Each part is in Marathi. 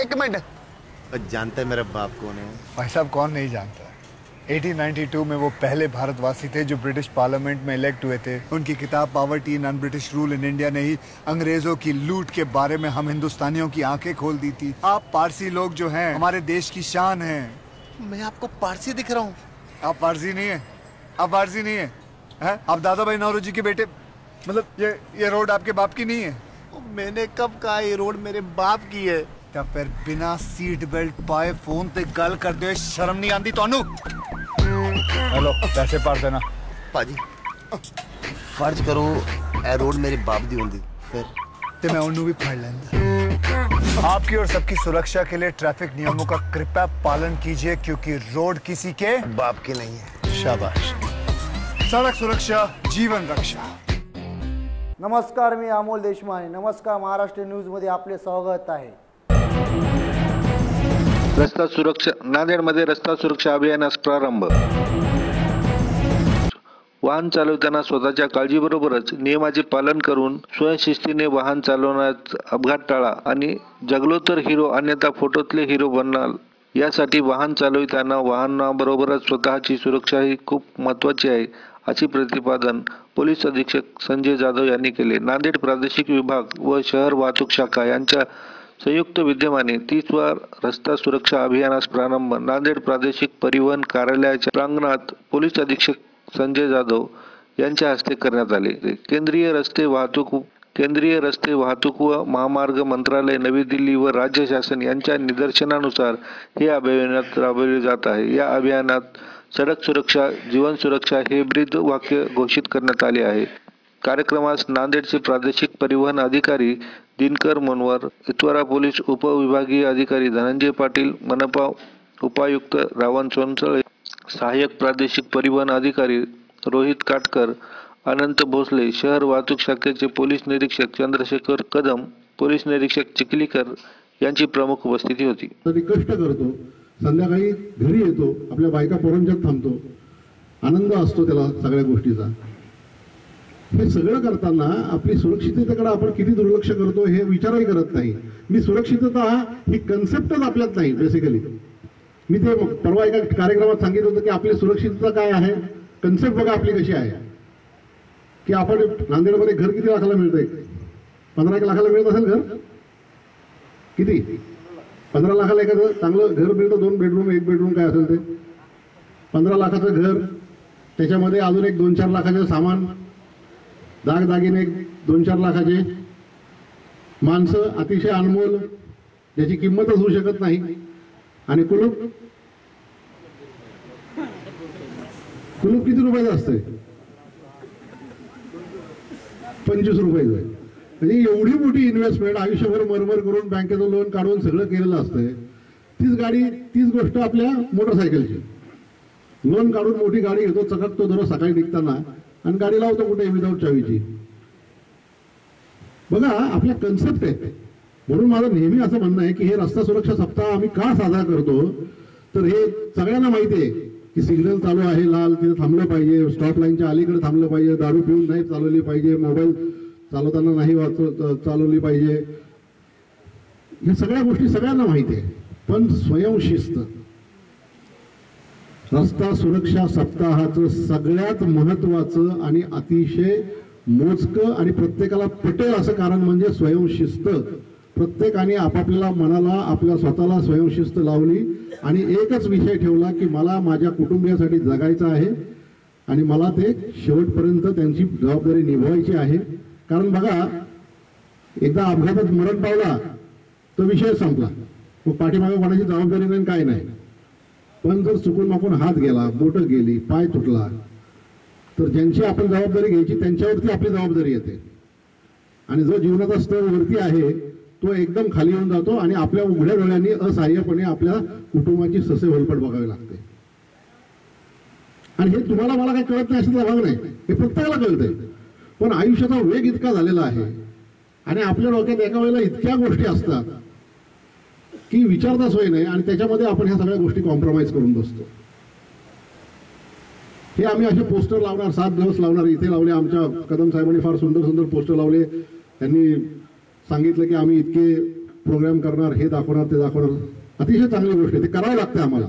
एक मिनट। जानते हैं मेरा बाप कौन है? भाई साहब कौन नहीं जानता? 1892 में वो पहले भारतवासी थे जो ब्रिटिश पार्लियामेंट में इलेक्ट हुए थे। उनकी किताब poverty non British rule in India ने ही अंग्रेज़ों की लूट के बारे में हम हिंदुस्तानियों की आँखें खोल दी थी। आप पारसी लोग जो हैं हमारे देश की शान हैं। मैं आपको पारसी दिख रहा हूँ। आप पारसी नहीं है? आप पारसी नहीं है, हैं? आप दादा भाई नौरोजी के बेटे? मतलब ये ये रोड आपके बाप की नहीं है? मैंने कब कहा ये रोड मेरे बाप की है? ਤਾਂ ਫਿਰ ਬਿਨਾ ਸੀਟ ਬੈਲਟ ਪਾਏ ਫੋਨ ਤੇ ਗੱਲ ਕਰਦੇ ਹੋਏ ਸ਼ਰਮ ਨਹੀਂ ਆਂਦੀ ਤੁਹਾਨੂੰ ਹੈਲੋ ਪੈਸੇ ਭਰ ਦੇਣਾ ਭਾਜੀ ਫਰਜ਼ ਕਰੋ ਇਹ ਰੋਡ ਮੇਰੇ ਬਾਪ ਦੀ ਹੁੰਦੀ ਫਿਰ ਤੇ ਮੈਂ ਉਹਨੂੰ ਵੀ ਫੜ ਲੈਂਦਾ आपकी और सबकी सुरक्षा के लिए ट्रैफिक नियमों का कृपया पालन कीजिए क्योंकि रोड किसी के बाप की नहीं है शाबाश सड़क सुरक्षा जीवन रक्षा नमस्कार मी अमोल देशमाने नमस्कार महाराष्ट्र न्यूजमध्ये आपले स्वागत आहे रस्ता सुरक्षा नांदेडमध्ये रस्ता सुरक्षा अभियानास प्रारंभ. वाहन चालवताना स्वतःच्या काळजीबरोबरच नियमाचे पालन करून स्वयंशिस्तीने वाहन चालवण्यात अपघात टाळा आणि जगलो तर हिरो अन्यथा फोटोतले हिरो बनाल यासाठी वाहन चालविताना वाहनाबरोबरच स्वतःची सुरक्षा ही खूप महत्त्वाची आहे असे प्रतिपादन पोलीस अधीक्षक संजय जाधव यांनी केले. नांदेड प्रादेशिक विभाग व शहर वाहतूक शाखा यांच्या संयुक्त विद्यमाने तीस वार रस्ता सुरक्षा अभियानास प्रारंभ. नांदेड प्रादेशिक परिवहन कार्यालयाच्या प्रांगणात पोलीस अधीक्षक संजय जाधव यांच्या हस्ते करण्यात आले. केंद्रीय रस्ते वाहतूक केंद्रीय रस्ते वाहतूक व महामार्ग मंत्रालय नवी दिल्ली व राज्य शासन यांच्या निदर्शनानुसार हे अभियानात राबवले जात आहे. या अभियानात सडक सुरक्षा जीवन सुरक्षा हे ब्रीद वाक्य घोषित करण्यात आले आहे. कार्यक्रमास नांदेडचे प्रादेशिक परिवहन अधिकारी दिनकर मनवर इतवारा पोलीस उपविभागीय अधिकारी धनंजय पाटील मनपा उपायुक्त रावण सोनसळे सहाय्यक प्रादेशिक परिवहन अधिकारी रोहित काटकर अनंत भोसले शहर वाहतूक शाखेचे पोलीस निरीक्षक चंद्रशेखर कदम पोलीस निरीक्षक चिखलीकर यांची प्रमुख उपस्थिती होती. कष्ट करतो संध्याकाळी घरी येतो आपल्या बायका पोरांच्यात थांबतो. आनंद असतो त्याला सगळ्या गोष्टीचा. हे सगळं करताना आपली सुरक्षिततेकडे आपण किती दुर्लक्ष करतो हे विचारही करत नाही. मी सुरक्षितता ही कन्सेप्टच आपल्यात नाही बेसिकली मी ते परवा एका कार्यक्रमात सांगितलं होतं की आपली सुरक्षितता काय आहे? कन्सेप्ट बघा आपली कशी आहे. की आपण नांदेडमध्ये घर किती लाखाला मिळतंय? पंधरा एक लाखाला मिळत असेल घर? किती? पंधरा लाखाला एखादं चांगलं घर मिळतं दोन बेडरूम एक बेडरूम काय असेल ते? पंधरा लाखाचं घर त्याच्यामध्ये अजून एक दोन चार लाखाचं सामान दागदागिने दोन चार लाखाचे. माणसं अतिशय अनमोल ज्याची किंमतच होऊ शकत नाही. आणि कुलूप? कुलूप किती रुपयाचं असतंय? पंचवीस रुपयाचं आहे. म्हणजे एवढी मोठी इन्व्हेस्टमेंट आयुष्यभर मरमर करून बँकेचं लोन काढून सगळं केलेलं असतंय. तीच गाडी तीच गोष्ट आपल्या मोटरसायकलची लोन काढून मोठी गाडी घेतो चकटतो दररोज सकाळी निघताना. आणि गाडी लावतो कुठे विदाऊट चावीची. बघा आपल्या कन्सेप्ट आहे. म्हणून माझं नेहमी असं म्हणणं आहे की हे रस्ता सुरक्षा सप्ताह आम्ही का साजरा करतो? तर हे सगळ्यांना माहिती आहे की सिग्नल चालू आहे लाल तिथे थांबलं पाहिजे स्टॉप लाईनच्या अलीकडे थांबलं पाहिजे दारू पिऊन नाही चालवली पाहिजे मोबाईल चालवताना नाही वाचव चालवली पाहिजे. ह्या सगळ्या गोष्टी सगळ्यांना माहिती आहे. पण स्वयंशिस्त. रस्ता सुरक्षा सप्ताहाचं सगळ्यात महत्वाचं आणि अतिशय मोजकं आणि प्रत्येकाला पटेल असं कारण म्हणजे स्वयंशिस्त प्रत्येकाने आपापल्या मनाला आपल्या स्वतःला स्वयंशिस्त लावली आणि एकच विषय ठेवला की मला माझ्या कुटुंबियासाठी जगायचं आहे आणि मला ते शेवटपर्यंत त्यांची जबाबदारी निभवायची आहे. कारण बघा एकदा अपघातात मरण पावला तो विषय संपला. मग पाठीमागे कोणाची जबाबदारी नाही काय नाही. पण जर चुकून माकून हात गेला बोट गेली पाय तुटला. तर ज्यांची आपण जबाबदारी घ्यायची त्यांच्यावरती आपली जबाबदारी येते. आणि जो जीवनाचा स्तर वरती आहे तो एकदम खाली येऊन जातो आणि आपल्या उघड्या डोळ्यांनी असहाय्यपणे आपल्या कुटुंबाची ससे होलपट बघावी लागते. आणि हे तुम्हाला मला काही कळत नाही अशाचा भाग नाही. हे प्रत्येकाला कळतंय. पण आयुष्याचा वेग इतका झालेला आहे. आणि आपल्या डोक्यात एका वेळेला इतक्या गोष्टी असतात. की विचारता सोय नाही आणि त्याच्यामध्ये आपण ह्या सगळ्या गोष्टी कॉम्प्रोमाइज करून बसतो. हे आम्ही असे पोस्टर लावणार सात दिवस लावणार इथे लावले आमच्या कदम साहेबांनी फार सुंदर सुंदर पोस्टर लावले. त्यांनी सांगितलं की आम्ही इतके प्रोग्राम करणार हे दाखवणार ते दाखवणार. अतिशय चांगली गोष्ट आहे ते करावं लागतं आम्हाला.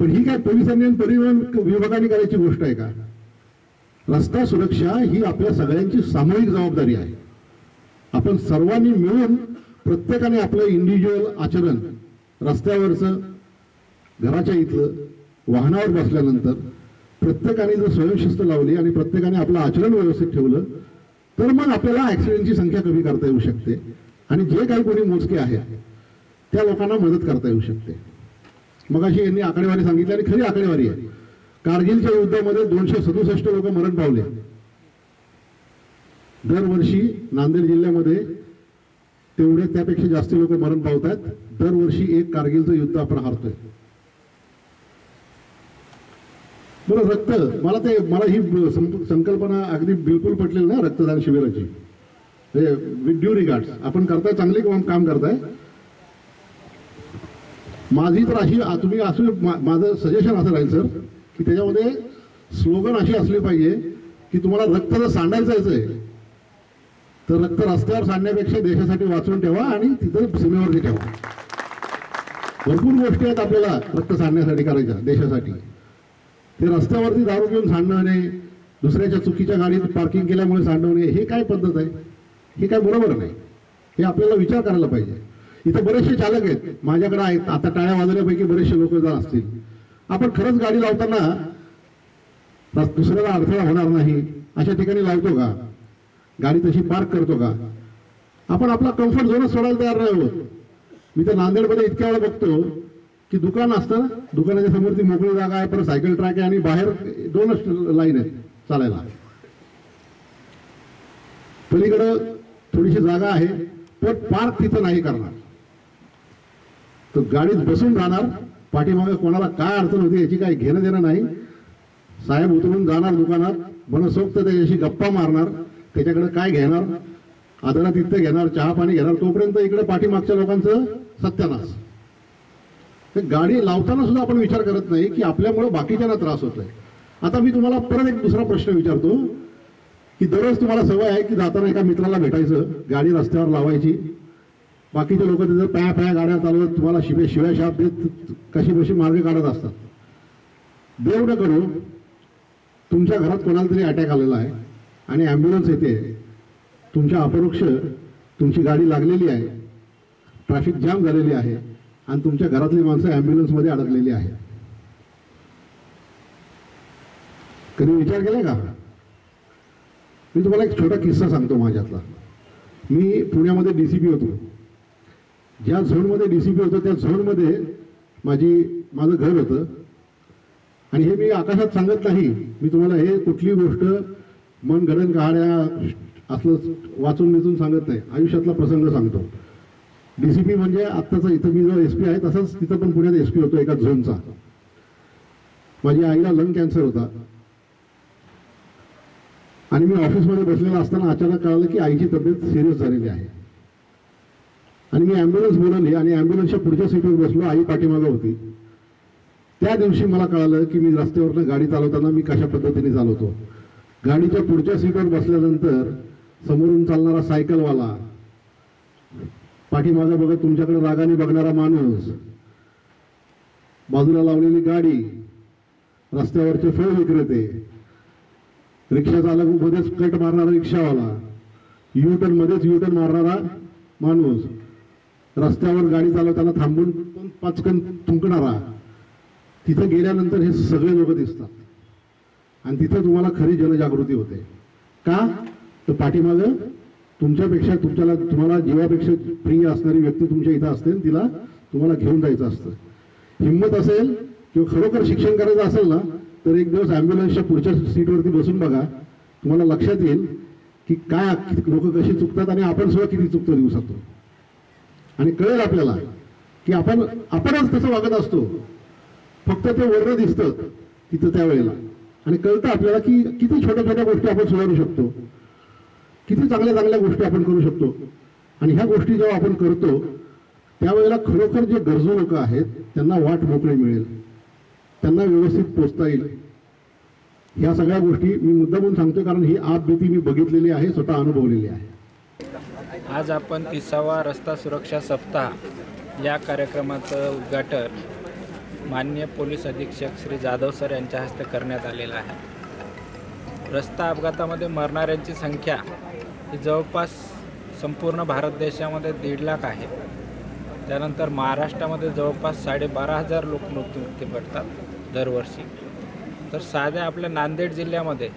पण ही काय पोलिसांनी आणि परिवहन विभागाने करायची गोष्ट आहे का? रस्ता सुरक्षा ही आपल्या सगळ्यांची सामूहिक जबाबदारी आहे. आपण सर्वांनी मिळून प्रत्येकाने आपलं इंडिव्हिज्युअल आचरण रस्त्यावरचं घराच्या इथलं वाहनावर बसल्यानंतर प्रत्येकाने जर स्वयंशिस्त लावली आणि प्रत्येकाने आपलं आचरण व्यवस्थित ठेवलं तर मग आपल्याला ॲक्सिडेंटची संख्या कमी करता येऊ शकते. आणि जे काही कोणी मोजके आहेत त्या लोकांना मदत करता येऊ शकते. मग अशी यांनी आकडेवारी सांगितली आणि खरी आकडेवारी आहे. कारगिलच्या युद्धामध्ये दोनशे सदुसष्ट लोक मरण पावले. दरवर्षी नांदेड जिल्ह्यामध्ये तेवढे त्यापेक्षा जास्त लोक मरण पावतात दरवर्षी एक कारगिलचं युद्ध आपण हारतोय. बरं रक्त. मला ते मला ही संकल्पना अगदी बिलकुल पटलेली ना रक्तदान शिबिराची. विथ ड्यू रिगार्ड्स आपण करताय चांगले काम करताय. माझी तर अशी तुम्ही असू माझं सजेशन असं राहील सर की त्याच्यामध्ये स्लोगन अशी असली पाहिजे की तुम्हाला रक्त जर सांडायचं आहे तर रक्त रस्त्यावर सांडण्यापेक्षा देशासाठी वाचून ठेवा आणि तिथं सीमेवरती ठेवा. भरपूर गोष्टी आहेत आपल्याला रक्त सांडण्यासाठी करायच्या देशासाठी. ते रस्त्यावरती दारू घेऊन सांडवणे दुसऱ्याच्या चुकीच्या गाडीत पार्किंग केल्यामुळे सांडवणे हे काय पद्धत आहे? हे काय बरोबर नाही. हे आपल्याला विचार करायला पाहिजे. इथे बरेचसे चालक आहेत. माझ्याकडे आहेत. आता टाळ्या वाजवण्यापैकी बरेचसे लोक जर असतील. आपण खरंच गाडी लावताना दुसऱ्याला अडथळा होणार नाही. अशा ठिकाणी लावतो का? गाडी तशी पार्क करतो का? आपण आपला कम्फर्ट झोनच सोडायला तयार नाही होत मी तर नांदेडमध्ये इतक्या वेळा बघतो की दुकान असतं दुकानाच्या समोर ती मोकळी जागा आहे परत सायकल ट्रॅक आहे आणि बाहेर दोनच लाईन आहेत चालायला. पलीकडं थोडीशी जागा आहे पण पार्क तिथं नाही करणार. तर गाडीत बसून राहणार पाठीमागे कोणाला काय अडचण होती याची काही घेणं देणं नाही. साहेब उतरून जाणार दुकानात मनसोक्त त्याच्याशी गप्पा मारणार. त्याच्याकडे काय घेणार? आदरात तिथं घेणार चहा पाणी घेणार. तोपर्यंत इकडे पाठीमागच्या लोकांचं सत्यानाश. तर गाडी लावताना सुद्धा आपण विचार करत नाही की आपल्यामुळे बाकीच्यांना त्रास होत आहे आता मी तुम्हाला परत एक दुसरा प्रश्न विचारतो की दररोज तुम्हाला सवय आहे की जाताना एका मित्राला भेटायचं गाडी रस्त्यावर लावायची. बाकीचे लोक तिथं पॅ पॅ गाड्या चालवत तुम्हाला शिवे शिव्या शाप देत कशी कशी मार्ग काढत असतात. देव न करू. तुमच्या घरात कोणाला तरी अटॅक आलेला आहे. आणि ॲम्ब्युलन्स येते. तुमच्या अपरोक्ष तुमची गाडी लागलेली आहे. ट्रॅफिक जाम झालेली आहे. आणि तुमच्या घरातली माणसं ॲम्ब्युलन्समध्ये अडकलेली आहेत. कधी विचार केलाय का मी तुम्हाला एक छोटा किस्सा सांगतो माझ्यातला. मी पुण्यामध्ये डी सी पी होतो. ज्या झोनमध्ये डी सी पी होतो त्या झोनमध्ये माझी माझं घर होतं. आणि हे मी आकाशात सांगत नाही. मी तुम्हाला हे कुठली गोष्ट मन घडण कहाण्या असलं वाचून मिचून सांगत नाही. आयुष्यातला प्रसंग सांगतो. डी सी पी म्हणजे आत्ताचा इथं मी जो एस पी आहे तसंच तिथं पण पुण्यात एस पी होतो एका झोनचा. माझ्या आईला लंग कॅन्सर होता. आणि मी ऑफिसमध्ये बसलेला असताना अचानक कळालं की आईची तब्येत सिरियस झालेली आहे. आणि मी ॲम्ब्युलन्स बोलवली आणि ॲम्ब्युलन्सच्या पुढच्या सीटवर बसलो आई पाठीमागं होती. त्या दिवशी मला कळालं की मी रस्त्यावरनं गाडी चालवताना मी कशा पद्धतीने चालवतो. गाडीच्या पुढच्या सीटवर बसल्यानंतर समोरून चालणारा सायकलवाला पाठीमागं बघत तुमच्याकडे रागाने बघणारा माणूस बाजूला लावलेली गाडी रस्त्यावरचे फळ विक्रेते रिक्षा चालक मध्येच कट मारणारा रिक्षावाला युटर्न मध्येच युटर्न मारणारा माणूस रस्त्यावर गाडी चालवताना थांबून पाचकन थुंकणारा तिथं गेल्यानंतर हे सगळे लोक दिसतात. आणि तिथं तुम्हाला खरी जनजागृती होते. का? तर पाठीमागं तुमच्यापेक्षा तुमच्याला तुम्हाला जीवापेक्षा प्रिय असणारी व्यक्ती तुमच्या इथं असते आणि तिला तुम्हाला घेऊन जायचं असतं. हिंमत असेल किंवा खरोखर शिक्षण करायचं असेल ना तर एक दिवस ॲम्ब्युलन्सच्या पुढच्या सीटवरती बसून बघा. तुम्हाला लक्षात येईल की काय लोक कशी चुकतात आणि आपण सुद्धा किती चुकतो दिवसातून. आणि कळेल आपल्याला की आपण आपणच तसं वागत असतो. फक्त ते वर्ण दिसतं तिथं त्यावेळेला. आणि कळतं आपल्याला की किती छोट्या छोट्या गोष्टी आपण सुधारू शकतो. किती चांगल्या चांगल्या गोष्टी आपण करू शकतो. आणि ह्या गोष्टी जेव्हा आपण करतो त्यावेळेला खरोखर जे गरजू लोक आहेत त्यांना वाट मोकळी मिळेल. त्यांना व्यवस्थित पोचता येईल. ह्या सगळ्या गोष्टी मी मुद्दामून सांगतो कारण ही आप भीती मी बघितलेली आहे स्वतः अनुभवलेली आहे. आज आपण तिसावा रस्ता सुरक्षा सप्ताह या कार्यक्रमाचं उद्घाटन माननीय पोलीस अधीक्षक श्री जाधव सर यांच्या हस्ते करण्यात आलेला आहे. रस्ता अपघातामध्ये मरणाऱ्यांची संख्या ही जवळपास संपूर्ण भारत देशामध्ये दीड लाख आहे. त्यानंतर महाराष्ट्रामध्ये जवळपास साडेबारा हजार लोक मृत्युमुखी पडतात दरवर्षी. तर साध्या आपल्या नांदेड जिल्ह्यामध्ये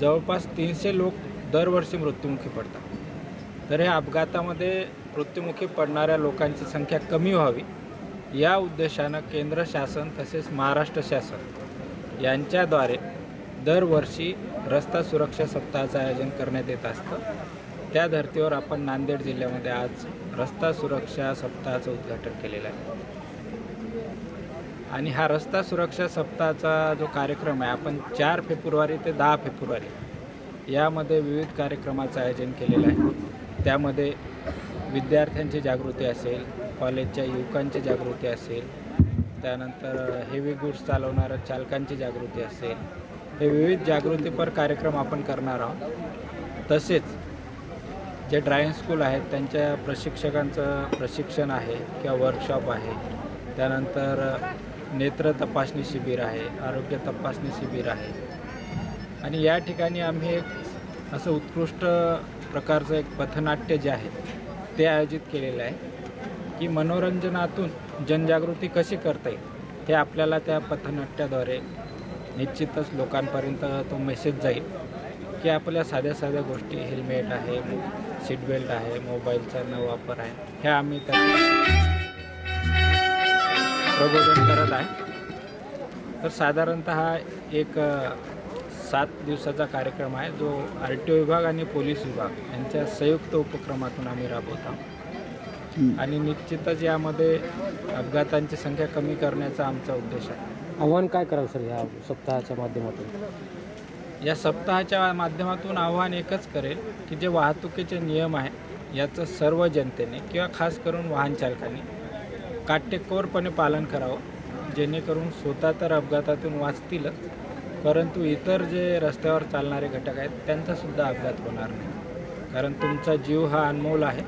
जवळपास तीनशे लोक दरवर्षी मृत्युमुखी पडतात. तर या अपघातामध्ये मृत्युमुखी पडणाऱ्या लोकांची संख्या कमी व्हावी. या उद्देशानं केंद्र शासन तसेच महाराष्ट्र शासन यांच्याद्वारे दरवर्षी रस्ता सुरक्षा सप्ताहाचं आयोजन करण्यात येत असतं. त्या धर्तीवर आपण नांदेड जिल्ह्यामध्ये आज रस्ता सुरक्षा सप्ताहाचं उद्घाटन केलेलं आहे. आणि हा रस्ता सुरक्षा सप्ताहाचा जो कार्यक्रम आहे आपण चार फेब्रुवारी ते दहा फेब्रुवारी यामध्ये विविध कार्यक्रमाचं आयोजन केलेलं आहे. त्यामध्ये विद्यार्थ्यांची जागृती असेल कॉलेजच्या युवकांची जागृती असेल त्यानंतर हेवी गुड्स चालवणाऱ्या चालकांची जागृती असेल हे विविध जागृतीपर कार्यक्रम आपण करणार आहोत. तसेच जे ड्रायव्हिंग स्कूल आहेत त्यांच्या प्रशिक्षकांचं प्रशिक्षण आहे किंवा वर्कशॉप आहे. त्यानंतर नेत्र तपासणी शिबिर आहे आरोग्य तपासणी शिबिर आहे. आणि या ठिकाणी आम्ही एक असं उत्कृष्ट प्रकारचं एक पथनाट्य जे आहे ते आयोजित केलेलं आहे. की मनोरंजनातून जनजागृती कशी करता येईल हे आपल्याला त्या पथनाट्याद्वारे निश्चितच लोकांपर्यंत तो मेसेज जाईल की आपल्या साध्या साध्या गोष्टी हेल्मेट आहे सीट बेल्ट आहे मोबाईलचा न वापर आहे हे आम्ही त्या प्रबोधन करत आहे. तर साधारणतः हा एक सात दिवसाचा कार्यक्रम आहे जो आर टी ओ विभाग आणि पोलीस विभाग यांच्या संयुक्त उपक्रमातून आम्ही राबवत. आहोत आणि निश्चितच यामध्ये अपघातांची संख्या कमी करण्याचा आमचा उद्देश आहे. आव्हान काय कराल सर ह्या सप्ताहाच्या माध्यमातून? या सप्ताहाच्या माध्यमातून आव्हान एकच करेल की जे वाहतुकीचे नियम आहे याचं सर्व जनतेने किंवा खास करून वाहन चालकांनी काटेकोरपणे पालन करावं जेणेकरून स्वतः तर अपघातातून वाचतीलच परंतु इतर जे रस्त्यावर चालणारे घटक आहेत त्यांचासुद्धा अपघात होणार नाही. कारण तुमचा जीव हा अनमोल आहे.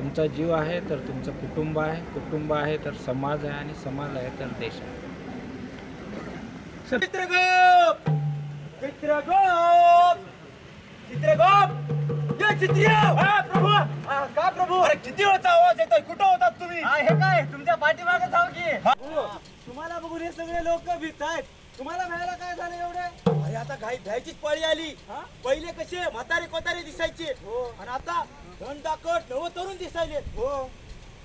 तुमचा जीव आहे तर तुमचं कुटुंब आहे. कुटुंब आहे तर समाज आहे आणि समाज आहे तर देश आहे. चित्रगोप चित्रगोप चित्रगोप ये चित्रिया! हा प्रभू! हा, का प्रभू? अरे किती वेळचा आवाज येतोय? कुठं होतात तुम्ही? हे काय? तुमच्या पाठीमागे जाऊ की. तुम्हाला बघून हे सगळे लोक भीत आहेत तुम्हाला भ्यायला काय झालं एवढे? अरे आता घाई भ्यायचीच पळी आली. पहिले कसे म्हातारे कोतारे दिसायचे. आणि आता धन दाकट नव तरुण दिसायले हो.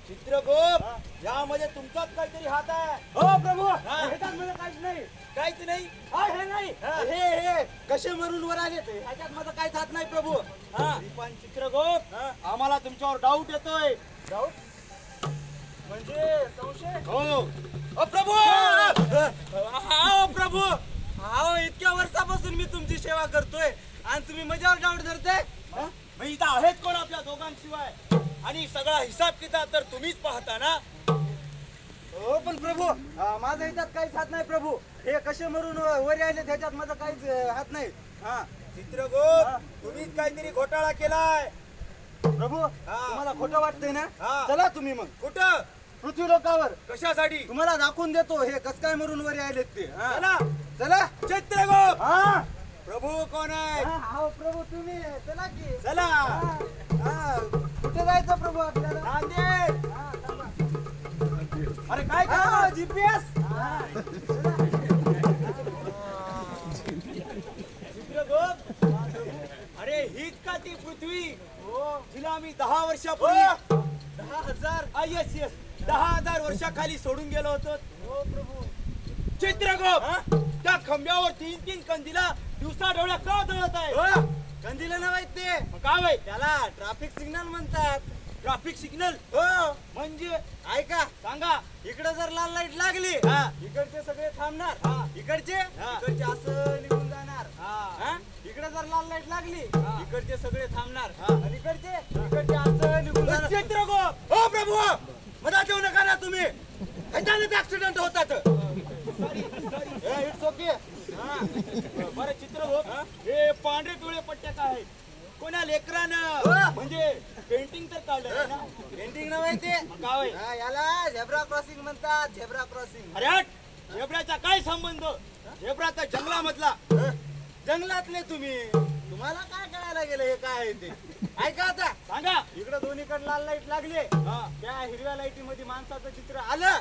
चित्रगोप यामध्ये तुमचाच काहीतरी हात आहे. हो प्रभू. ह्याच्यात मला काहीच नाही. काहीच नाही? हा, हे नाही. हे. हे कसे मरून वर आले ते? ह्याच्यात माझं काहीच हात नाही प्रभू. हा. पण चित्रगोप आम्हाला तुमच्यावर डाऊट येतोय. डाऊट म्हणजे संशय? हो. अ प्रभू! अहो प्रभू! अहो इतक्या वर्षापासून मी तुमची सेवा करतोय आणि तुम्ही माझ्यावर डाऊट धरताय? हा? मग इथं आहेत कोण आपल्या दोघांशिवाय? आणि सगळा हिसाब किताब तर तुम्हीच पाहता ना? हो पण प्रभू अं, माझं ह्याच्यात काहीच हात नाही प्रभू. हे कसे मरून अं, वर आले त्याच्यात माझा काहीच अं, हात नाही. हा. चित्रगोप तुम्हीच काहीतरी घोटाळा केलाय. प्रभू तुम्हाला खोटं वाटतंय ना? चला तुम्ही मग. कुठं? पृथ्वी लोकावर. कशासाठी? तुम्हाला दाखवून देतो हे कस काय मरून वर आलेत ते. चला. चला. चित्रगोप हा. प्रभू कोण आहे? प्रभू तुम्ही चला की. चला. कुठे जायचं प्रभू आपल्याला? नांदेड. अरे काय जीपीएस अरे हीच का ती पृथ्वी? तिला आम्ही दहा वर्षापूर्वी दहा हजार. येस येस दहा हजार वर्षाखाली सोडून गेलो होतो. हो प्रभू. चित्रगोप त्या खंब्यावर तीन तीन कंदीला दिवसा डोळ्या का जळत आहे? कंदीला नाही माहीत ते काय माहीत त्याला ट्रॅफिक सिग्नल म्हणतात. ट्रॅफिक सिग्नल हो. म्हणजे ऐका सांगा. इकडे जर लाल लाइट लागली इकडचे सगळे थांबणार. इकडचे? इकडचे असं निघून जाणार. हा? इकडे जर लाल लाइट लागली इकडचे सगळे थांबणार. आणि इकडचे? इकडचे असं निघून जाणार. चित्रगोप हो प्रभू. मधात येऊ नका ना तुम्ही. ह्याच्याने ऍक्सिडेंट होतात. इट्स ओके बरं चित्र हो हे. लेकरानं म्हणजे पेंटिंग तर काढलं ना? पेंटिंग ना माहिती काय याला झेब्रा क्रॉसिंग म्हणतात झेब्रा क्रॉसिंग अरे हट! झेब्राचा काय संबंध? झेब्रा तर जंगलामधला. जंगलातले तुम्ही. तुम्हाला काय कळायला गेलं हे काय आहे ते? ऐका आता. सांगा. इकडे दोन्हीकडे लाल लाइट लागले. त्या हिरव्या लाईटी मध्ये माणसाचं चित्र आलं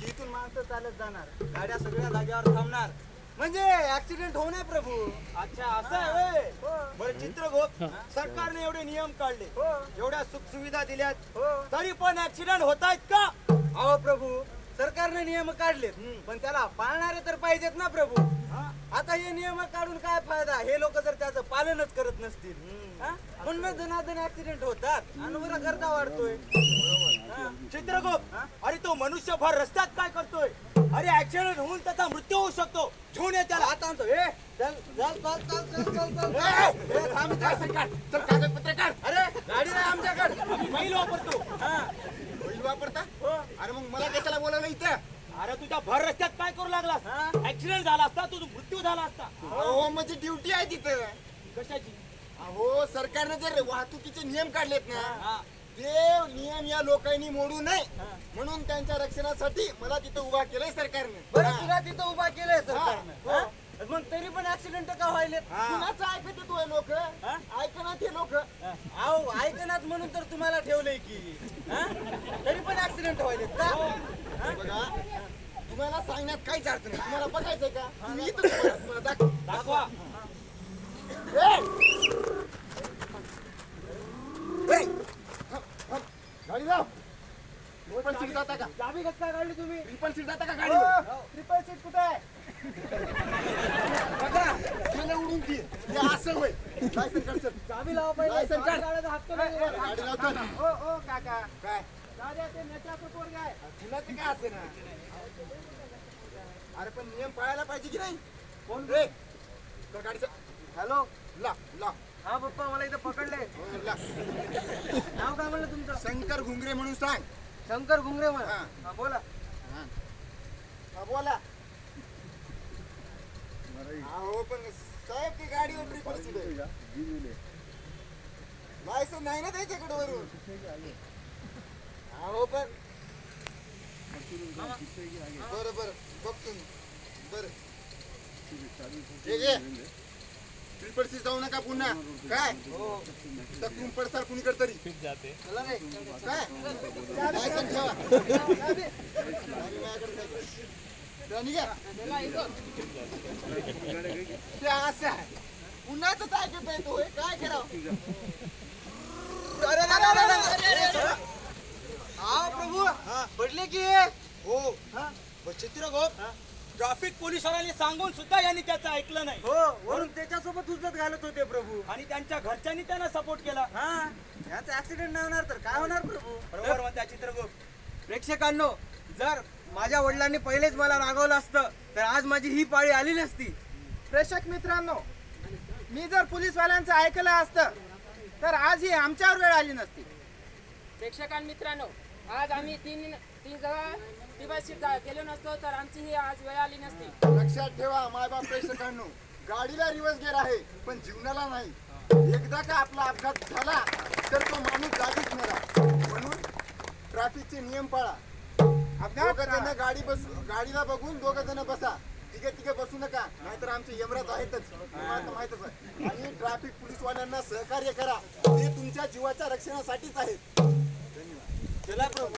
की इथून माणसं चालत जाणार. गाड्या सगळ्या जागेवर थांबणार. म्हणजे ऍक्सिडेंट होऊ नये प्रभू. अच्छा असं आहे होय. बरं चित्र गो सरकारने एवढे नियम काढले. एवढ्या सुख सुविधा दिल्यात तरी पण ऍक्सिडेंट होत आहेत का? अहो प्रभू सरकारने नियम काढले पण त्याला पाळणारे तर पाहिजेत ना प्रभू. आता हे नियम काढून काय फायदा? हे लोक जर त्याचं पालनच करत नसतील. हा? म्हणून जनार्दन ऍक्सिडेंट होतात. आणि बरा गर्दा वाढतोय चित्रगुप्त अरे तो मनुष्य भर रस्त्यात काय करतोय? अरे ऍक्सिडेंट होऊन त्याचा मृत्यू होऊ शकतो. घेऊन ये त्याला. आता आणतो. ए चल चल चल चल चल चल चल ए, ए, थांब इथं. चल कागदपत्र काढ अरे गाडी नाही आमच्याकडे. आम्ही बैल वापरतो. बैल वापरता? हो. अरे मग मला कशाला बोलावलं इथं? अरे तुझ्या भर रस्त्यात काय करू लागलास? ऍक्सिडेंट झाला असता तुझा मृत्यू झाला असता. हो म्हणजे ड्युटी आहे तिथं. कशाची? अहो सरकारने जर वाहतुकीचे नियम काढलेत ना हा. ते नियम या लोकांनी मोडू नये. म्हणून त्यांच्या रक्षणासाठी मला तिथं उभा केलंय सरकारने. बरं तुला तिथं उभा केलंय सरकारनं. हा? मग तरी पण ऍक्सिडेंट का व्हायले कुणाचं ऐकत तू लोक? ऐकणार ते लोक? अहो ऐकनात म्हणून तर तुम्हाला ठेवलंय की. हा? तरी पण ऍक्सिडेंट व्हायले का? बघा तुम्हाला सांगण्यात काहीच अर्थ नाही. तुम्हाला बघायचंय का? इथं तुम्हाला-. दाखवा ए! थांब, थांब. गाडी लाव ट्रिपल सीट जाता का चाबी कसं काय काढली तुम्ही? ट्रिपल सीट जाता का गाडी ट्रिपल सीट कुठे आहे? बघा उडून ती हे असं होय. लायसन काढ. चाबी लावा पहिले. लायसन काढ. नाही. गाडी. ओ ओ काका. काय? दादा ते नेत्याचं पोरगं आहे. तुला ते काय असे ना अरे पण नियम पाळायला पाहिजे की नाही? कोण? रे गाडीचं हॅलो? ला ला. हा पप्पा मला इथं पकडलंय. हो, नाव काय म्हणलं तुमचं? शंकर घुंगरे म्हणून सांग. शंकर घुंगरे हा. हा बोला. हा. बोला. हो पण साहेब ती गाडीवर ट्रिपल सीट लायसन नाही ना त्याच्याकडे वरून? हो पण बरं बरं बघतो बरं. सीट जाऊ नका पुन्हा. काय? तकून पडसाल कुणीकडे तरी चला रे. काय? लायसन ठेवा. ते असं आहे. उन्हाचं काय करता येतो हे काय करावं? अरे. हा प्रभू. पडले की हो? चित्रगोप ट्रॅफिक पोलिसांनी सांगून सुद्धा यांनी त्याचं ऐकलं नाही. हो वरून त्याच्यासोबत उजत घालत होते प्रभू. आणि त्यांच्या घरच्यांनी त्यांना सपोर्ट केला. हा याचा ऍक्सिडेंट नाही होणार तर काय होणार प्रभू? बरोबर म्हणता चित्रगुप्त प्रेक्षकांनो जर माझ्या वडिलांनी पहिलेच मला रागवलं असतं तर आज माझी ही पाळी आली नसती. प्रेक्षक मित्रांनो मी जर पोलीसवाल्यांचं ऐकलं असतं तर आज ही आमच्यावर वेळ आली नसती. प्रेक्षकां मित्रांनो आज आम्ही तीन तीन जगा टीवायसी गेलो नसतो तर आमची ही आज वेळ आली नसती. लक्षात ठेवा मायबाप प्रेक्षकांनो. गाडीला रिवर्स गेअर आहे पण जीवनाला नाही. एकदा का आपला अपघात झाला तर तो माणूस जागीच मेला. म्हणून ट्रॅफिकचे नियम पाळा. दोघ जण गाडी बस गाडीला बघून दोघ जण बसा. तिघे तिघे बसू नका नाहीतर आमचे यमराज आहेतच. तुम्हाला माहीतच आहे. आणि ट्रॅफिक पोलीसवाल्यांना सहकार्य करा. ते तुमच्या जीवाच्या रक्षणासाठीच आहेत. चला प्रभू.